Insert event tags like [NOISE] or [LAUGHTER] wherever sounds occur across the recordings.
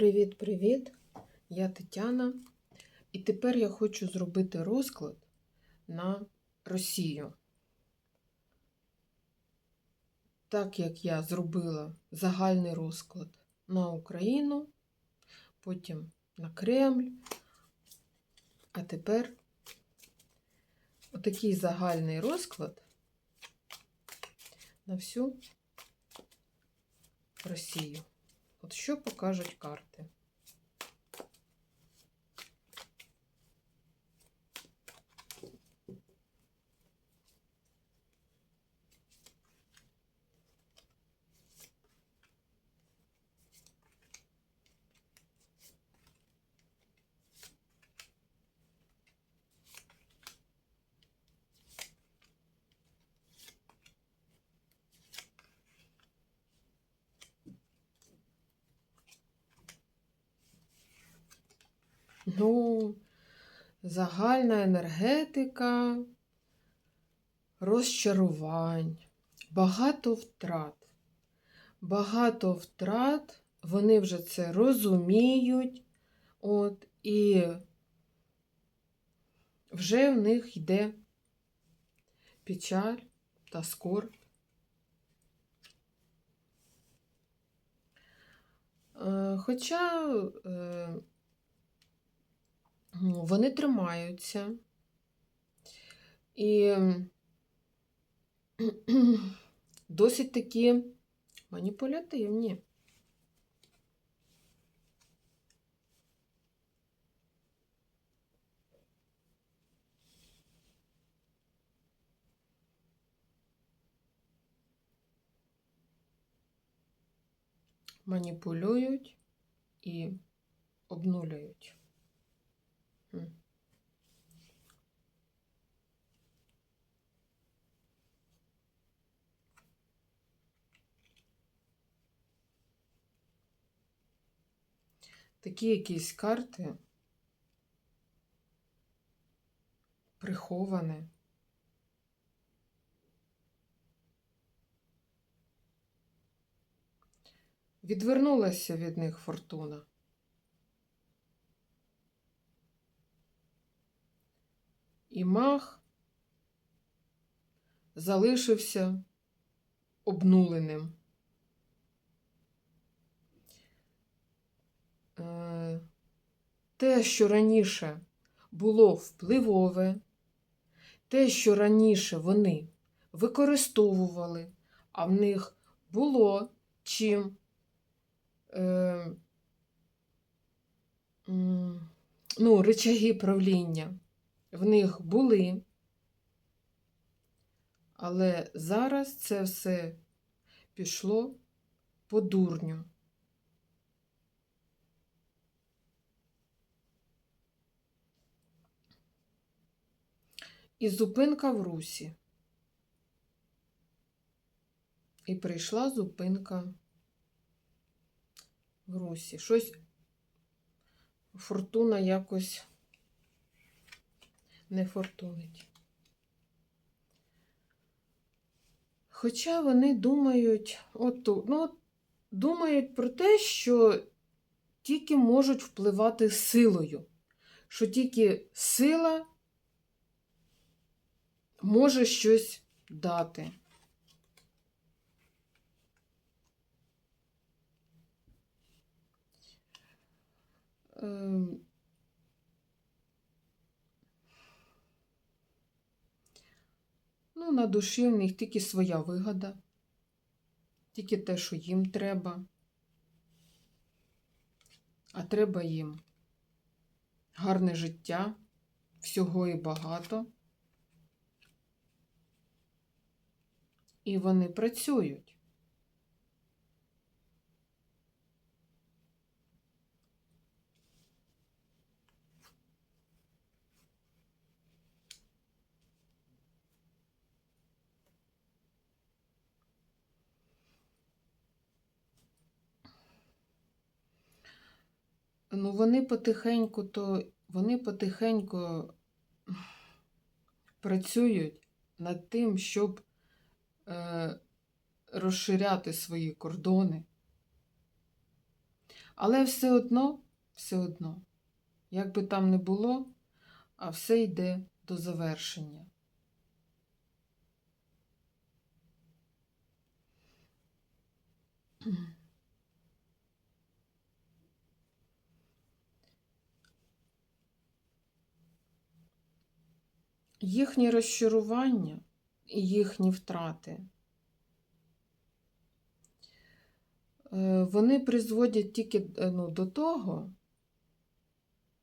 Привіт-привіт! Я Тетяна. І тепер я хочу зробити розклад на Росію. Так як я зробила загальний розклад на Україну, потім на Кремль. А тепер отакий загальний розклад на всю Росію. От що покажуть карти? Ну, загальна енергетика, розчарувань, багато втрат. Багато втрат, вони вже це розуміють, от, і вже в них йде печаль та скорб. Е, Хоча е, Вони тримаються. І [CLEARS THROAT] досить такі маніпулятивні. Маніпулюють і обнулюють. Такі якісь карти приховане. Відвернулася від них фортуна. І мах залишився обнуленим. Е, Те, що раніше було впливове, те, що раніше вони використовували, а в них було чим е, ну, речаги правління в них були, але зараз це все пішло по дурню. І зупинка в русі. І прийшла зупинка в русі. Щось фортуна якось не фортунить. Хоча вони думають, от, ну, думають про те, що тільки можуть впливати силою, що тільки сила може щось дати. Ем, На душі в них тільки своя вигода, тільки те, що їм треба. А треба їм гарне життя, всього і багато. І вони працюють. Ну, вони потихеньку, то вони потихеньку працюють над тим, щоб е, розширяти свої кордони. Але все одно, все одно, як би там не було, а все йде до завершення. Їхні розчарування і їхні втрати, е, вони призводять тільки е, ну, до того,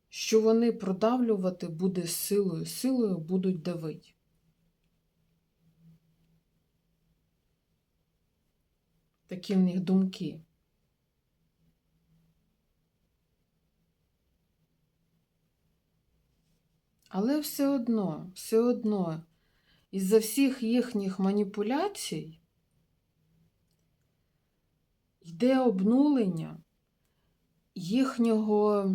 що вони продавлювати буде силою, силою будуть давити. Такі в них думки. Але все одно, все одно, із-за всіх їхніх маніпуляцій йде обнулення їхнього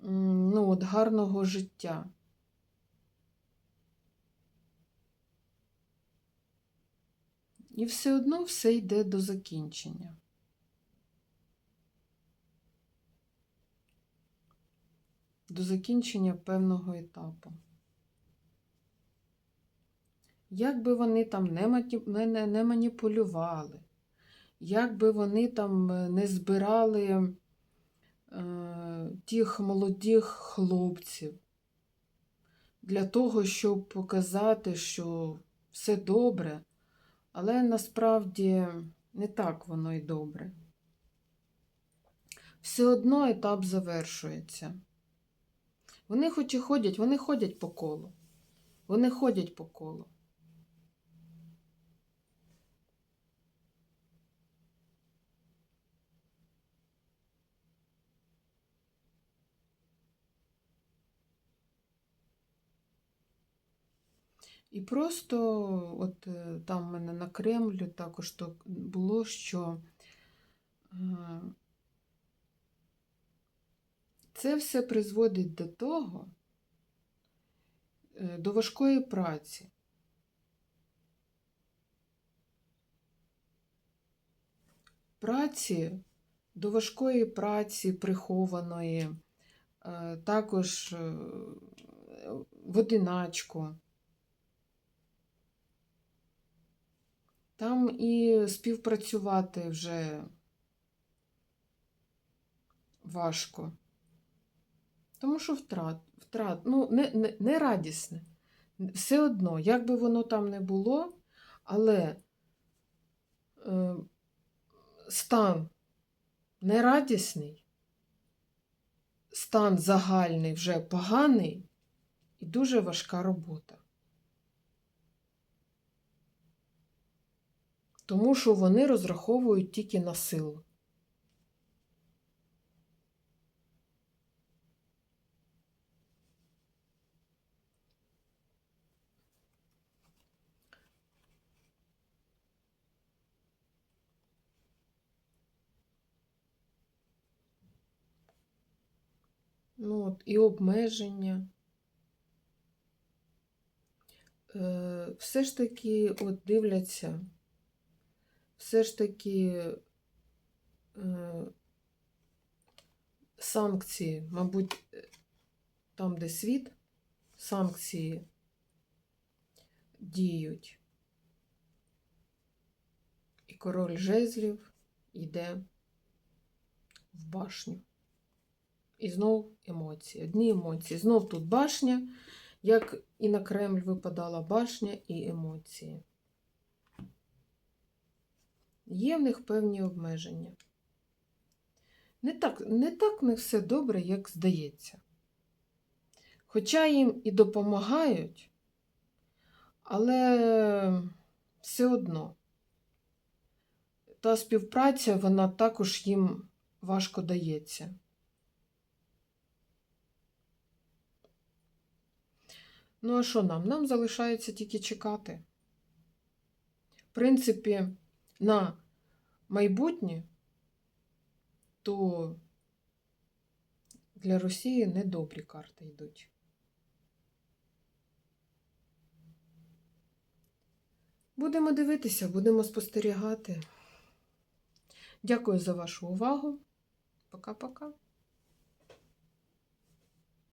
ну, от гарного життя. І все одно все йде до закінчення. До закінчення певного етапу. Як би вони там не, маніпулювали, як би вони там е, не збирали е, тих молодих хлопців для того, щоб показати, що все добре, але насправді не так воно і добре. Все одно етап завершується. Вони хоч і ходять, вони ходять по колу. Вони ходять по колу. І просто, от е, там в мене на Кремлю також то було, що це все призводить до того, е, до важкої праці. Праці, до важкої праці прихованої, е, також е, в одиначку. Там і співпрацювати вже важко. Тому що втрат, втрат, ну, не, не, не радісне. Все одно, як би воно там не було, але е, стан нерадісний, стан загальний вже поганий і дуже важка робота. Тому що вони розраховують тільки на силу. Ну, от, і обмеження. Е, все ж таки от дивляться все ж таки е, санкції, мабуть, там, де світ, санкції діють. І король жезлів йде в башню. І знов емоції. Одні емоції. Знов тут башня, як і на Кремль випадала башня і емоції. Є в них певні обмеження. Не так, не так не все добре, як здається. Хоча їм і допомагають, але все одно та співпраця, вона також їм важко дається. Ну, а що нам? Нам залишається тільки чекати. В принципі, на майбутнє, то для Росії недобрі карти йдуть. Будемо дивитися, будемо спостерігати. Дякую за вашу увагу. Пока-пока.